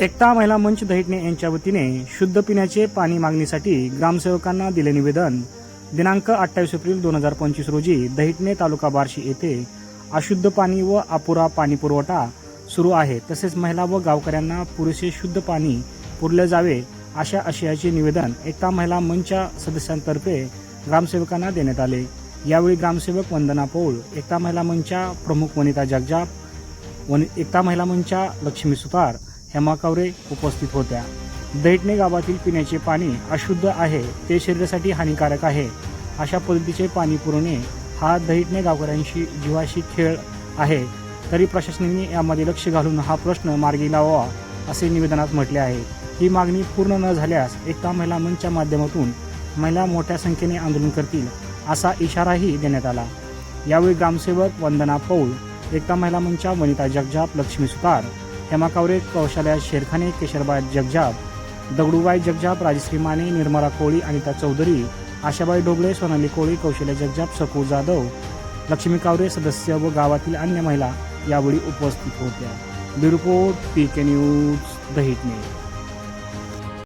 एकता महिला मंच दहिटणे यांच्या वतीने शुद्ध पिण्याचे पाणी मागणीसाठी ग्रामसेवकांना दिले निवेदन. दिनांक अठ्ठावीस एप्रिल दोन हजार पंचवीस रोजी दहिटणे तालुका बार्शी येथे अशुद्ध पाणी व अपुरा पाणी पुरवठा सुरू आहे. तसेच महिला व गावकऱ्यांना पुरेसे शुद्ध पाणी पुरले जावे अशा आशयाचे निवेदन एकता महिला मंचच्या सदस्यांतर्फे ग्रामसेवकांना देण्यात आले. यावेळी ग्रामसेवक वंदना पौळ एकता महिला मंचच्या प्रमुख वनिता जगजाप वन एकता महिला मंचच्या लक्ष्मी सुतार हेमा उपस्थित होत्या. दैटणे गावातील पिण्याचे पाणी अशुद्ध आहे ते शरीरासाठी हानिकारक आहे. अशा पद्धतीचे पाणी पुरवणे हा दहिटणे गावकऱ्यांशी जीवाशी खेळ आहे. तरी प्रशासनाने यामध्ये लक्ष घालून हा प्रश्न मार्गी लावावा असे निवेदनात म्हटले आहे. ही मागणी पूर्ण न झाल्यास एकता महिला मंचच्या माध्यमातून महिला मोठ्या संख्येने आंदोलन करतील असा इशाराही देण्यात आला. यावेळी ग्रामसेवक वंदना पौल एकता महिला मंचच्या वनिता जगजाप लक्ष्मी सुतार हेमा कावरे कौशल्या शेरखाने केशरबाई जगजाप दगडूबाई जगजाप राजश्री माने निर्मला कोळी अनिता चौधरी आशाबाई डोबळे सोनाली कोळी कौशल्या जगजाप सकू जाधव लक्ष्मी कावरे सदस्य व गावातील अन्य महिला यावेळी उपस्थित होत्या. Bureau P K news Dahitane.